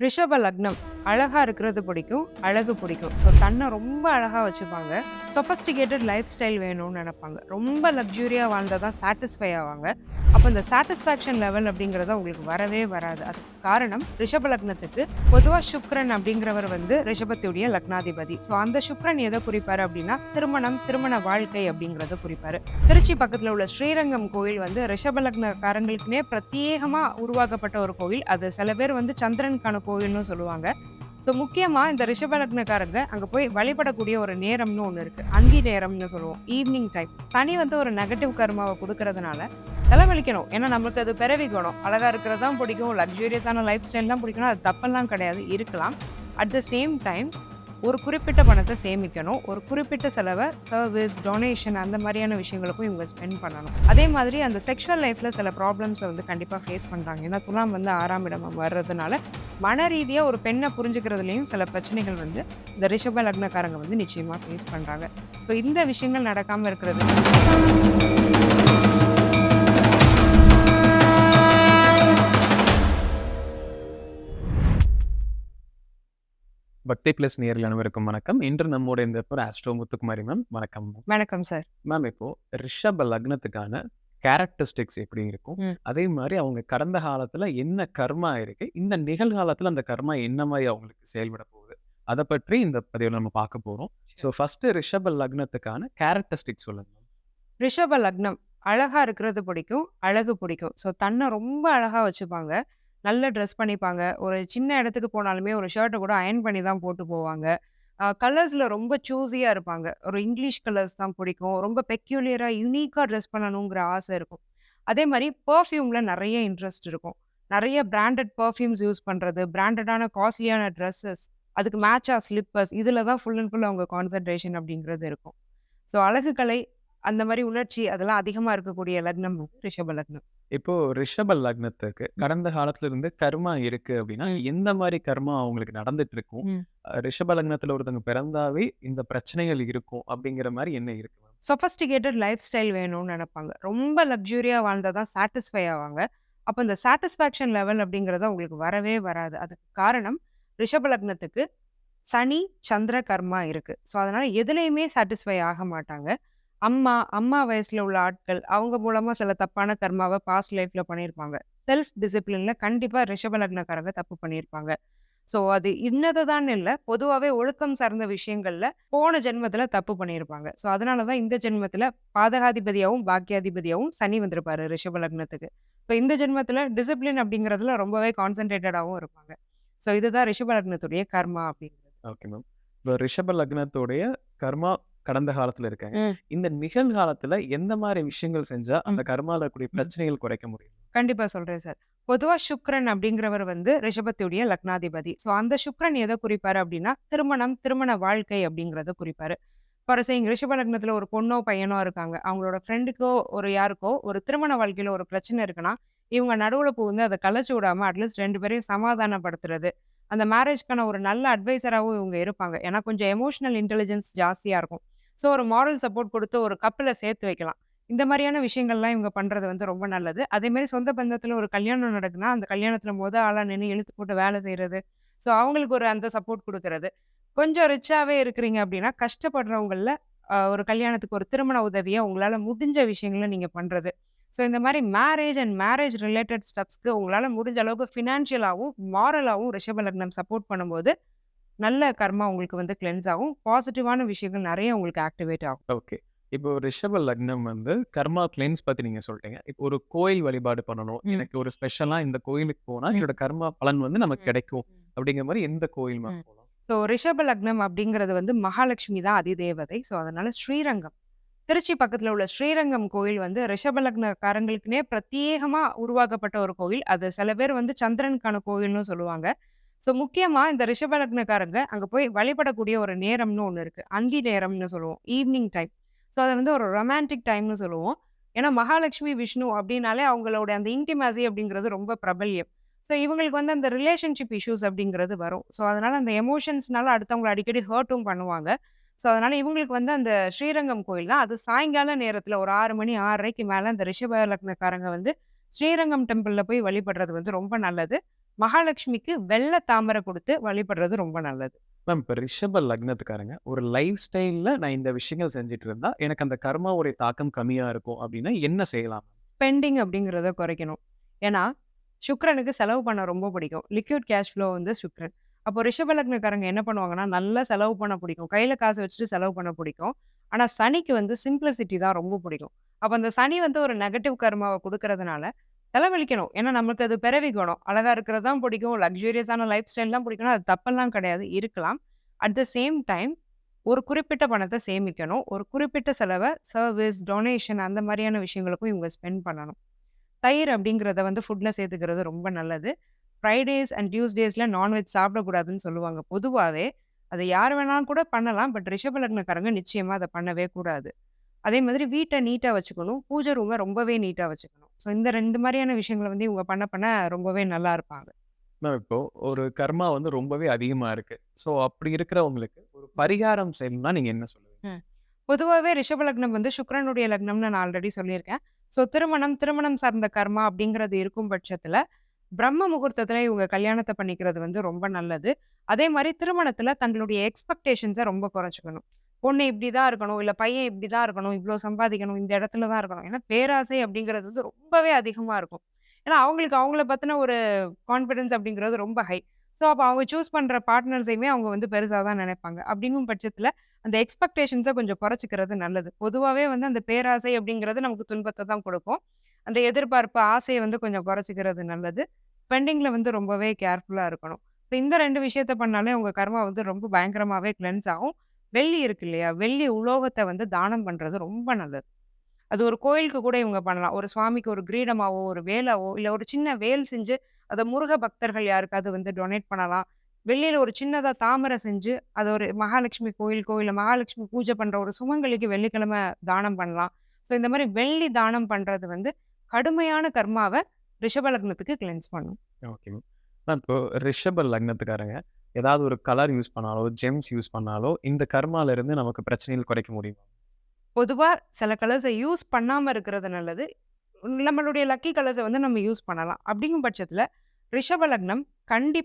ரிஷப லக்னம் அழகாக இருக்கிறது பிடிக்கும் அழகு பிடிக்கும். ஸோ தன்னை ரொம்ப அழகாக வச்சுப்பாங்க. சொஃபஸ்டிகேட்டட் லைஃப் ஸ்டைல் வேணும்னு நினைப்பாங்க. ரொம்ப லக்ஸூரியாக வாழ்ந்தால் தான் சாட்டிஸ்ஃபை ஆவாங்க. அப்போ இந்த சாட்டிஸ்ஃபேக்ஷன் லெவல் அப்படிங்கிறது உங்களுக்கு வரவே வராது. அதுக்கு காரணம் ரிஷப லக்னத்துக்கு பொதுவாக சுக்ரன் அப்படிங்கிறவர் வந்து ரிஷபத்துடைய லக்னாதிபதி. ஸோ அந்த சுக்ரன் எதை குறிப்பாரு அப்படின்னா திருமணம் திருமண வாழ்க்கை அப்படிங்கிறத குறிப்பாரு. திருச்சி பக்கத்தில் உள்ள ஸ்ரீரங்கம் கோயில் வந்து ரிஷப லக்னக்காரங்களுக்குனே பிரத்யேகமாக உருவாக்கப்பட்ட ஒரு கோயில். அது சில பேர் வந்து சந்திரனுக்கான கோயில்னு சொல்லுவாங்க. ஸோ முக்கியமாக இந்த ரிஷபலக்னக்காரங்க அங்கே போய் வழிபடக்கூடிய ஒரு நேரம்னு ஒன்று இருக்குது அந்தி நேரம்னு சொல்லுவோம். ஈவினிங் டைம் தனி வந்து ஒரு நெகட்டிவ் கர்மாவை கொடுக்கறதுனால தலைவலிக்கணும். ஏன்னா நம்மளுக்கு அது பிறவி குணம். அழகாக இருக்கிறது தான் பிடிக்கும். லக்ஸூரியஸான லைஃப் ஸ்டைல் தான் பிடிக்கணும் அது தப்பெல்லாம் கிடையாது. இருக்கலாம். அட் த சேம் டைம் ஒரு குறிப்பிட்ட பணத்தை சேமிக்கணும் ஒரு குறிப்பிட்ட செலவை சர்வீஸ் டொனேஷன் அந்த மாதிரியான விஷயங்களுக்கும் இவங்க ஸ்பெண்ட் பண்ணணும். அதே மாதிரி அந்த செக்ஷுவல் லைஃப்பில் சில ப்ராப்ளம்ஸை வந்து கண்டிப்பாக ஃபேஸ் பண்ணுறாங்க ஏன்னா துலாம் வந்து ஆறாம் இடம் வர்றதுனால மன ரீதியாக ஒரு பெண்ணை புரிஞ்சுக்கிறதுலையும் சில பிரச்சனைகள் வந்து இந்த ரிஷப லக்னக்காரங்க வந்து நிச்சயமாக ஃபேஸ் பண்ணுறாங்க ஸோ இந்த விஷயங்கள் நடக்காமல் இருக்கிறது பக்தி பிளஸ் நேரில் அனைவருக்கும் வணக்கம். இன்று நம்மோட இந்த ஆஸ்ட்ரோ முத்துக்குமாரி மேம் வணக்கம் வணக்கம் சார் மேம் இப்போ ரிஷப லக்னத்துக்கான கேரக்டரிஸ்டிக்ஸ் எப்படி இருக்கும். அதே மாதிரி அவங்க கடந்த காலத்துல என்ன கர்மா இருக்கு? இந்த நிகழ்காலத்துல அந்த கர்மா என்ன மாதிரி அவங்களுக்கு செயல்பட போகுது? அதை பற்றி இந்த பதிவில் நம்ம பார்க்க போறோம். ஸோ ஃபர்ஸ்ட் ரிஷப லக்னத்துக்கான கேரக்டரிஸ்டிக்ஸ் சொல்லுங்க. ரிஷப லக்னம் அழகா இருக்கிறது பிடிக்கும் அழகு பிடிக்கும். ஸோ தன்னை ரொம்ப அழகா வச்சுப்பாங்க. நல்ல ட்ரெஸ் பண்ணிப்பாங்க. ஒரு சின்ன இடத்துக்கு போனாலுமே ஒரு ஷர்ட்டை கூட அயன் பண்ணி தான் போட்டு போவாங்க. கலர்ஸில் ரொம்ப சூஸியாக இருப்பாங்க. ஒரு இங்கிலீஷ் கலர்ஸ் தான் பிடிக்கும். ரொம்ப பெக்யூலியராக யூனிக்காக ட்ரெஸ் பண்ணணுங்கிற ஆசை இருக்கும். அதே மாதிரி பர்ஃப்யூமில் நிறைய இன்ட்ரெஸ்ட் இருக்கும். நிறைய பிராண்டட் பர்ஃப்யூம்ஸ் யூஸ் பண்ணுறது பிராண்டடான காஸ்ட்லியான ட்ரெஸ்ஸஸ் அதுக்கு மேட்சாக ஸ்லிப்பர்ஸ் இதில் தான் ஃபுல் அண்ட் ஃபுல் அவங்க கான்சன்ட்ரேஷன் அப்படிங்கிறது இருக்கும். ஸோ அழகு கலை அந்த மாதிரி உணர்ச்சி அதெல்லாம் அதிகமாக இருக்கக்கூடிய லக்னம் ரிஷப லக்னம். இப்போ ரிஷப லக்னத்துக்கு கடந்த காலத்துல இருந்து கர்மா இருக்கு அப்படின்னா எந்த மாதிரி கர்மா அவங்களுக்கு நடந்துட்டு இருக்கும் ம். ரிஷப லக்னத்துல ஒருத்தவங்க பிறந்தாவே இந்த பிரச்சனைகள் இருக்கும் அப்படிங்கிற மாதிரி என்ன இருக்கு மேம்? லைஃப் ஸ்டைல் வேணும்னு நினைப்பாங்க. ரொம்ப லக்ஸூரியாக வாழ்ந்தால் தான் சாட்டிஸ்ஃபை ஆவாங்க. அப்போ இந்த சாட்டிஸ்ஃபேக்ஷன் லெவல் அப்படிங்கிறது அவங்களுக்கு வரவே வராது. அதுக்கு காரணம் ரிஷப லக்னத்துக்கு சனி சந்திர கர்மா இருக்கு. ஸோ அதனால எதுலேயுமே சாட்டிஸ்ஃபை ஆக மாட்டாங்க. அம்மா அம்மா வயசுல உள்ள ஆட்கள் அவங்க மூலமா சில தப்பான கர்மாவை பாஸ்ட் லைஃப்ல பண்ணியிருப்பாங்க. செல்ஃப் டிசிப்ளின்ல கண்டிப்பா ரிஷப லக்னக்காரங்க தப்பு பண்ணியிருப்பாங்க. ஸோ அது இன்னதுதான் இல்லை பொதுவாகவே ஒழுக்கம் சார்ந்த விஷயங்கள்ல போன ஜென்மத்துல தப்பு பண்ணியிருப்பாங்க. ஸோ அதனால தான் இந்த ஜென்மத்துல பாதகாதிபதியாகவும் பாக்கியாதிபதியாகவும் சனி வந்திருப்பாரு ரிஷப லக்னத்துக்கு. ஸோ இந்த ஜென்மத்துல டிசிப்ளின் அப்படிங்கிறதுல ரொம்பவே கான்சென்ட்ரேட்டடாகவும் இருப்பாங்க. ஸோ இதுதான் ரிஷப லக்னத்துடைய கர்மா அப்படிங்கிறது. ஓகே மேம் இப்போ ரிஷப லக்னத்துடைய கர்மா கடந்த காலத்துல இருக்காங்க. இந்த நிகழ்காலத்துல எந்த மாதிரி விஷயங்கள் செஞ்சா அந்த கர்மால கூடிய பிரச்சனைகள் குறைக்க முடியும்? கண்டிப்பா சொல்றேன் சார். பொதுவா சுக்ரன் அப்படிங்கிறவர் வந்து ரிஷபத்துடைய லக்னாதிபதி. ஸோ அந்த சுக்ரன் எதை குறிப்பாரு அப்படின்னா திருமணம் திருமண வாழ்க்கை அப்படிங்கிறத குறிப்பாரு. ஃபார் சேயிங் ரிஷப லக்னத்துல ஒரு பொண்ணோ பையனோ இருக்காங்க. அவங்களோட ஃப்ரெண்டுக்கோ ஒரு யாருக்கோ ஒரு திருமண வாழ்க்கையில ஒரு பிரச்சனை இருக்குன்னா இவங்க நடுவுல புகுந்து அதை கலைச்சு விடாம அட்லீஸ்ட் ரெண்டு பேரையும் சமாதானப்படுத்துறது. அந்த மேரேஜ்க்கான ஒரு நல்ல அட்வைசராகவும் இவங்க இருப்பாங்க. ஏன்னா கொஞ்சம் எமோஷனல் இன்டெலிஜென்ஸ் ஜாஸ்தியா இருக்கும். ஸோ ஒரு மாரல் சப்போர்ட் கொடுத்து ஒரு கப்பில் சேர்த்து வைக்கலாம். இந்த மாதிரியான விஷயங்கள்லாம் இவங்க பண்ணுறது வந்து ரொம்ப நல்லது. அதேமாரி சொந்த பந்தத்தில் ஒரு கல்யாணம் நடக்குன்னா அந்த கல்யாணத்தில் மொதல் ஆளாக நின்று இழுத்து போட்டு வேலை செய்யறது ஸோ அவங்களுக்கு ஒரு அந்த சப்போர்ட் கொடுக்கறது. கொஞ்சம் ரிச்சாகவே இருக்கிறீங்க அப்படின்னா கஷ்டப்படுறவங்களில் ஒரு கல்யாணத்துக்கு ஒரு திருமண உதவியை உங்களால் முடிஞ்ச விஷயங்களை நீங்கள் பண்ணுறது ஸோ இந்த மாதிரி மேரேஜ் அண்ட் மேரேஜ் ரிலேட்டட் ஸ்டெப்ஸ்க்கு உங்களால் முடிஞ்ச அளவுக்கு ஃபினான்ஷியலாகவும் மாரலாகவும் ரிஷப லக்னம் சப்போர்ட் பண்ணும்போது நல்ல கர்மா உங்களுக்கு வந்து கிளென்ஸ் ஆகும். பாசிட்டிவான விஷயங்கள் நிறைய உங்களுக்கு ஆக்டிவேட் ஆகும். ஓகே. இப்போ ரிஷப லக்னம் வந்து கர்மா கிளென்ஸ் பத்தி நீங்க சொல்லிட்டீங்க. இப்போ ஒரு கோயில் வழிபாடு பண்ணணும். எனக்கு ஒரு ஸ்பெஷலா இந்த கோயிலுக்கு போனா. என்னோட கர்மா பலன் வந்து நமக்கு. கிடைக்கும் அப்படிங்கிற மாதிரி எந்த கோயில் ஸோ ரிஷப லக்னம் அப்படிங்கிறது வந்து மகாலட்சுமி தான் அதிதேவதை. ஸோ அதனால ஸ்ரீரங்கம். திருச்சி பக்கத்தில் உள்ள ஸ்ரீரங்கம் கோயில் வந்து ரிஷப லக்னக்காரங்களுக்குனே பிரத்யேகமாக உருவாக்கப்பட்ட ஒரு கோயில். அது சில பேர் வந்து சந்திரனுக்கான கோயில்னு சொல்லுவாங்க. ஸோ முக்கியமாக இந்த ரிஷபலக்னக்காரங்க அங்கே போய் வழிபடக்கூடிய ஒரு நேரம்னு ஒன்று இருக்குது அந்தி நேரம்னு சொல்லுவோம். Evening time. ஸோ அது வந்து ஒரு ரொமான்டிக் டைம்னு சொல்லுவோம். ஏன்னா மகாலட்சுமி விஷ்ணு அப்படின்னாலே அவங்களோட அந்த இன்டிமாசி அப்படிங்கிறது ரொம்ப பிரபல்யம். ஸோ இவங்களுக்கு வந்து அந்த ரிலேஷன்ஷிப் இஷ்யூஸ் அப்படிங்கிறது வரும். ஸோ அதனால அந்த எமோஷன்ஸ்னால அடுத்தவங்களை அடிக்கடி ஹர்ட்டும் பண்ணுவாங்க. ஸோ அதனால இவங்களுக்கு வந்து அந்த ஸ்ரீரங்கம் கோயில் தான். அது சாயங்கால நேரத்தில் ஒரு ஆறு மணி ஆறரைக்கு மேலே அந்த ரிஷப லக்னக்காரங்க வந்து ஸ்ரீரங்கம் டெம்பிளில் போய் வழிபடுறது வந்து ரொம்ப நல்லது. மகாலட்சுமிக்கு வெள்ளை தாமரை கொடுத்து வழிபடுறது ரொம்ப நல்லது. மேம் இப்ப ரிஷப லக்னத்துக்காரங்க ஒரு லைஃப் ஸ்டைல்ல நான் இந்த விஷயங்கள் செஞ்சுட்டு இருந்தா, எனக்கு அந்த கர்மாவுடைய தாக்கம் கம்மியா இருக்கும் அப்டின்னா என்ன செய்யலாம்? ஸ்பெண்டிங் அப்படிங்கிறத குறைக்கணும். ஏன்னா, சுக்கிரனுக்கு செலவு பண்ண ரொம்ப பிடிக்கும். லிக்விட் கேஷ் ஃப்ளோ வந்து சுக்கிரன். அப்போ ரிஷப லக்னக்காரங்க என்ன பண்ணுவாங்கன்னா, நல்லா செலவு பண்ண பிடிக்கும். கையில காசு வச்சுட்டு செலவு பண்ண பிடிக்கும். ஆனா, சனிக்கு வந்து சிம்ப்ளிசிட்டி தான் ரொம்ப பிடிக்கும். அப்ப அந்த சனி வந்து ஒரு நெகட்டிவ் கர்மாவ குடுக்கறதுனால, செலவழிக்கணும். ஏன்னா, நமக்கு அது பிறவி குணம். அழகா இருக்கிறது தான் பிடிக்கும். லக்ஸூரியஸான லைஃப் ஸ்டைல் தான் பிடிக்கும்னா, அது தப்பெல்லாம் கிடையாது. இருக்கலாம். அட் த சேம் டைம் ஒரு குறிப்பிட்ட பணத்தை சேமிக்கணும். ஒரு குறிப்பிட்ட செலவ சர்வீஸ் டொனேஷன் அந்த மாதிரியான விஷயங்களுக்கும் இவங்க ஸ்பெண்ட் பண்ணணும். தயிர் அப்படிங்கிறத வந்து ஃபுட்டில் சேர்த்துக்கிறது ரொம்ப நல்லது. ஃப்ரைடேஸ் அண்ட் டியூஸ்டேஸில் நான்வெஜ் சாப்பிடக்கூடாதுன்னு சொல்லுவாங்க. பொதுவாகவே அதை யார் வேணாலும் கூட பண்ணலாம். பட் ரிஷபலக்னக்காரங்க நிச்சயமாக நிச்சயமா பண்ணவே கூடாது. அதே மாதிரி வீட்ட நீட்டா வச்சுக்கணும். பூஜை ரூம ரொம்பவே நீட்டா வச்சுக்கணும். ஸோ இந்த 2 மாரியான விஷயங்கள வந்து இவங்க பண்ண பண்ண ரொம்பவே நல்லா இருப்பாங்க. மேம் இப்போ ஒரு கர்மா வந்து ரொம்பவே அதிகமா இருக்கு. ஸோ அப்படி இருக்கிறவங்களுக்கு ஒரு பரிகாரம் செய்யணும்னா நீங்க என்ன சொல்லுவீங்க? ம். பொதுவாவே ரிஷப லக்னம் வந்து சுக்கிரனுடைய லக்னம்னு நான் ஆல்ரெடி சொல்லியிருக்கேன். ஸோ திருமணம், திருமணம் சார்ந்த கர்மா அப்படிங்கிறது இருக்கும் பட்சத்தில, பிரம்ம முகூர்த்தத்தில இவங்க கல்யாணத்த பண்ணிக்கிறது வந்து ரொம்ப நல்லது. அதே மாரி திருமணத்தில தங்களுடைய எக்ஸ்பெக்டேஷன்ஸ ரொம்ப குறைச்சுக்கணும். பொண்ணு இப்படி தான் இருக்கணும், இல்லை பையன் இப்படி தான் இருக்கணும், இவ்வளோ சம்பாதிக்கணும், இந்த இடத்துல தான் இருக்கணும். ஏன்னா பேராசை அப்படிங்கிறது வந்து ரொம்பவே அதிகமாக இருக்கும். ஏன்னா அவங்களுக்கு அவங்கள பற்றின ஒரு கான்ஃபிடென்ஸ் அப்படிங்கிறது ரொம்ப ஹை. ஸோ அப்போ அவங்க சூஸ் பண்ணுற பார்ட்னர்ஸையுமே அவங்க வந்து பெருசாக தான் நினைப்பாங்க. அப்படிங்கும் பட்சத்தில் அந்த எக்ஸ்பெக்டேஷன்ஸை கொஞ்சம் குறைச்சிக்கிறது நல்லது. பொதுவாகவே வந்து அந்த பேராசை அப்படிங்கிறது நமக்கு துன்பத்தை தான் கொடுக்கும். அந்த எதிர்பார்ப்பு, ஆசையை வந்து கொஞ்சம் குறைச்சிக்கிறது நல்லது. ஸ்பெண்டிங்கில் வந்து ரொம்பவே கேர்ஃபுல்லாக இருக்கணும். ஸோ இந்த ரெண்டு விஷயத்த பண்ணாலே உங்கள் கர்மா வந்து ரொம்ப பயங்கரமாகவே கிளென்ஸ் ஆகும். வெள்ளி இருக்கு இல்லையா? வெள்ளி உலோகத்தை வந்து தானம் பண்றது ரொம்ப நல்லது. அது ஒரு கோயிலுக்கு கூட இவங்க பண்ணலாம். ஒரு சுவாமிக்கு ஒரு கிரீடமாவோ, ஒரு வேலாவோ, இல்லை ஒரு சின்ன வேல் செஞ்சு அதை முருக பக்தர்கள் யாருக்காவது வந்து டொனேட் பண்ணலாம். வெள்ளியில் ஒரு சின்னதாக தாமரை செஞ்சு, அதை ஒரு மகாலட்சுமி கோயிலுக்கோ, கோயிலில் மகாலட்சுமி பூஜை பண்ற ஒரு சுமங்கலிக்கு வெள்ளிக்கிழமை தானம் பண்ணலாம். ஸோ இந்த மாதிரி வெள்ளி தானம் பண்றது வந்து கடுமையான கர்மாவை ரிஷப லக்னத்துக்கு கிளென்ஸ் பண்ணும். ஓகே மேம் இப்போ ரிஷப லக்னத்துக்காரங்க ஏதாவது ஒரு கலர் யூஸ் பண்ணாலோ, ஜெம்ஸ் யூஸ் பண்ணாலோ இந்த கர்மால இருந்து நமக்கு பிரச்சனைகள் குறைக்க முடியும் பொதுவாக சில கலர்ஸை யூஸ் பண்ணாமல் இருக்கிறது நல்லது. நம்மளுடைய லக்கி கலர்ஸை வந்து நம்ம யூஸ் பண்ணலாம். அப்படிங்கும் பட்சத்தில் ரிஷப லக்னம்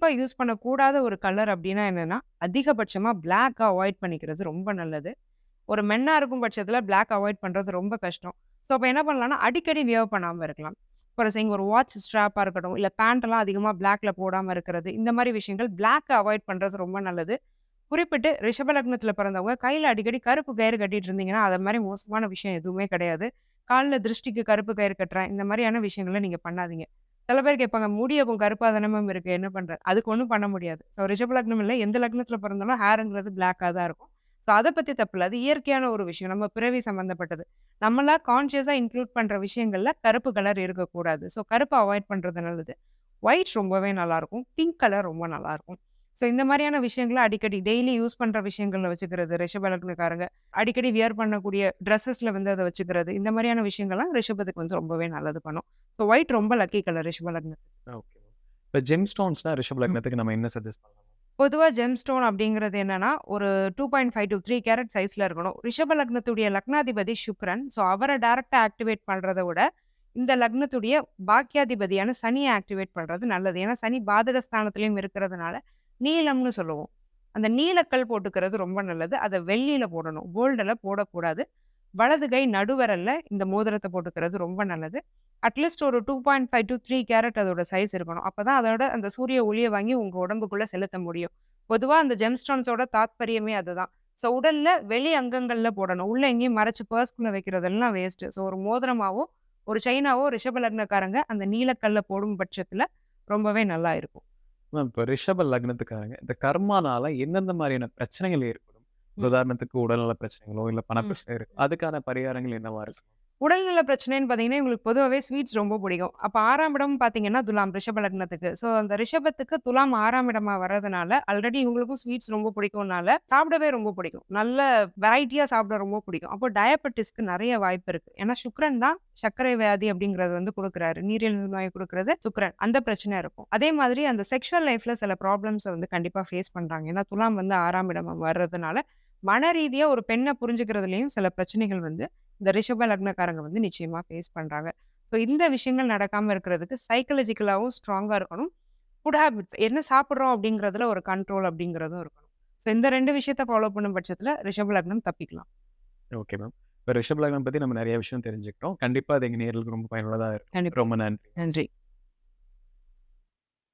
யூஸ் பண்ணக்கூடாத ஒரு கலர் அப்படின்னா என்னென்னா அதிகபட்சமாக பிளாக்க அவாய்ட் பண்ணிக்கிறது ரொம்ப நல்லது. ஒரு மென்னாக இருக்கும் பட்சத்தில் பிளாக் அவாய்ட் பண்ணுறது ரொம்ப கஷ்டம். ஸோ அப்போ என்ன பண்ணலாம்னா, அடிக்கடி வியர் பண்ணாமல் இருக்கலாம். ஃபார் எக்ஸாம்பிள் ஒரு வாட்ச் ஸ்ட்ராப்பாக இருக்கட்டும், இல்லை பேண்ட்டெல்லாம் அதிகமாக பிளாக்ல போடாமல் இருக்கிறது. இந்த மாதிரி விஷயங்கள் பிளாக்கை அவாய்ட் பண்ணுறது ரொம்ப நல்லது. குறிப்பிட்டு ரிஷபலக்னத்தில் பிறந்தவங்க கையில் அடிக்கடி கருப்பு கயிறு கட்டிட்டு இருந்தீங்கன்னா, அது மாதிரி மோசமான விஷயம் எதுவுமே கிடையாது. காலில் திருஷ்டிக்கு கருப்பு கயிறு கட்டுறேன். இந்த மாதிரியான விஷயங்களை நீங்கள் பண்ணாதீங்க. சில பேர் கேட்பாங்க, "முடி அப்போ கருப்பா தானே மேம் என்ன பண்ணுறது அதுக்கு ஒன்றும் பண்ண முடியாது. ஸோ ரிஷப லக்னம் இல்லை எந்த லக்னத்தில் பிறந்தாலும் ஹேருங்கிறது பிளாக்காக தான் இருக்கும். ஸோ அத பத்தி தப்பில்ல. அது இயற்கையான ஒரு விஷயம். நம்ம பிறவி சம்மந்தப்பட்டது. நம்மளா கான்ஷியஸா இன்க்ளூட் பண்ற விஷயங்கள்ல கருப்பு கலர் இருக்கக்கூடாது. ஸோ கருப்ப அவாய்ட் பண்றது நல்லது. ஒயிட் ரொம்பவே நல்லாருக்கும். பிங்க் கலர் ரொம்ப நல்லாருக்கும். ஸோ இந்த மாரியான விஷயங்கள அடிக்கடி டெய்லி யூஸ் பண்ற விஷயங்கள்ல வச்சுக்கிறது ரிஷப லக்னக்காரங்க. அடிக்கடி வியர் பண்ணக்கூடிய ட்ரெஸ்ஸஸ்ல வந்து அத வச்சுக்கிறது. இந்த மாரியான விஷயங்கள்லாம் ரிஷபத்துக்கு வந்து ரொம்பவே நல்லது பண்ணும். ஸோ ஒயிட் ரொம்ப லக்கி கலர் ரிஷப லக்னத்துக்கு. ஓகே. இப்ப ஜெம் ஸ்டோன்ஸ்னா ரிஷப ம். லக்னத்துக்கு நம்ம என்ன சஜெஸ்ட் பண்ணலாம்? பொதுவா ஜெம் ஸ்டோன் அப்படிங்கிறது என்னன்னா, ஒரு 2.5 டூ த்ரீ கேரட் சைஸ்ல இருக்கணும். ரிஷப லக்னத்துடைய லக்னாதிபதி சுக்ரன் ஸோ அவரை டேரெக்டாக ஆக்டிவேட் பண்றத விட, இந்த லக்னத்துடைய பாக்கியாதிபதியான சனியை ஆக்டிவேட் பண்றது நல்லது. ஏன்னா சனி பாதகஸ்தானத்துலேயும் இருக்கிறதுனால, நீலம்னு சொல்லுவோம். அந்த நீலக்கல் போட்டுக்கிறது ரொம்ப நல்லது. அத வெள்ளியில போடணும். கோல்டில் போடக்கூடாது. வலது கை நடுவரல்ல இந்த மோதிரத்தை போட்டுக்கிறது ரொம்ப நல்லது. அட்லீஸ்ட் ஒரு 2.5 டூ த்ரீ கேரட் அதோட சைஸ் இருக்கணும். அப்பதான் அதோட அந்த சூரிய ஒளியை வாங்கி உங்கள் உடம்புக்குள்ளே செலுத்த முடியும். பொதுவாக அந்த ஜெம்ஸ்டோன்ஸோட தாத்பரியமே அதுதான். ஸோ உடலில் வெளி அங்கங்களில் போடணும். உள்ள எங்கேயும் மறைச்சு பர்ஸ்குள்ளே வைக்கிறதெல்லாம் வேஸ்ட்டு. ஸோ ஒரு மோதிரமாவோ, ஒரு செயினாவோ ரிஷப லக்னக்காரங்க அந்த நீலக்கல்ல போடும் பட்சத்தில் ரொம்பவே நல்லா இருக்கும். இப்போ ரிஷப லக்னத்துக்காரங்க இந்த கர்மானால எந்தெந்த மாதிரியான பிரச்சனைகள் ஏற்படும்? உதாரணத்துக்கு உடல்நல பிரச்சனைகளோ, இல்ல பண. பிரச்சனை இருக்கு. அதுக்கான பரிகாரங்கள் என்னவா இருக்கும்? உடல்நல பிரச்சனைன்னு பார்த்தீங்கன்னா, இவங்களுக்கு பொதுவாவே ஸ்வீட்ஸ் ரொம்ப பிடிக்கும். அப்ப 6ஆம் இடம் பார்த்தீங்கன்னா, துலாம் ரிஷப லக்னத்துக்கு. ஸோ அந்த ரிஷபத்துக்கு துலாம் 6ஆம் இடமா வர்றதுனால, ஆல்ரெடி இவங்களுக்கும் ஸ்வீட்ஸ் ரொம்ப பிடிக்கும்னால, சாப்பிடவே ரொம்ப பிடிக்கும். நல்ல வெரைட்டியா சாப்பிட ரொம்ப பிடிக்கும். அப்போ டயபெட்டிஸ்க்கு நெறைய வாய்ப்பு இருக்கு. ஏன்னா சுக்கிரன் தான் சர்க்கரை வியாதி அப்படிங்கிறது வந்து குடுக்குறாரு. நீரிழிவு நோய் குடுக்குறது சுக்கிரன். அந்த பிரச்சனை இருக்கும். அதே மாதிரி அந்த செக்சுவல் லைஃப்ல சில ப்ராப்ளம்ஸ வந்து கண்டிப்பா ஃபேஸ் பண்றாங்க. ஏன்னா துலாம் வந்து 6ஆம் இடமா வர்றதுனால, மன ரீதியா ஒரு பெண்ண புரிஞ்சுக்கிறதுலயும் சில பிரச்சனைகள் வந்து இந்த ரிஷப லக்னக்காரங்க வந்து நிச்சயமா ஃபேஸ் பண்றாங்க. ஸோ இந்த விஷயங்கள் நடக்காம இருக்கிறதுக்கு சைக்காலஜிக்கலாவும் ஸ்ட்ராங்கா இருக்கணும். ஃபுட் ஹேபிட்ஸ் என்ன சாப்பிட்றோம் அப்படிங்கிறதுல ஒரு கண்ட்ரோல் அப்படிங்கிறதும் இருக்கணும். ஸோ இந்த ரெண்டு விஷயத்த ஃபாலோ பண்ணும் பட்சத்தில் ரிஷப லக்னம் தப்பிக்கலாம். ஓகே மேம் இப்போ ரிஷப் லக்னம் பத்தி நம்ம நிறைய விஷயம் தெரிஞ்சுக்கிட்டோம். கண்டிப்பா அது எங்க நேர்களுக்கு ரொம்ப பயனுள்ளதா இருக்கும். ரொம்ப நன்றி. நன்றி.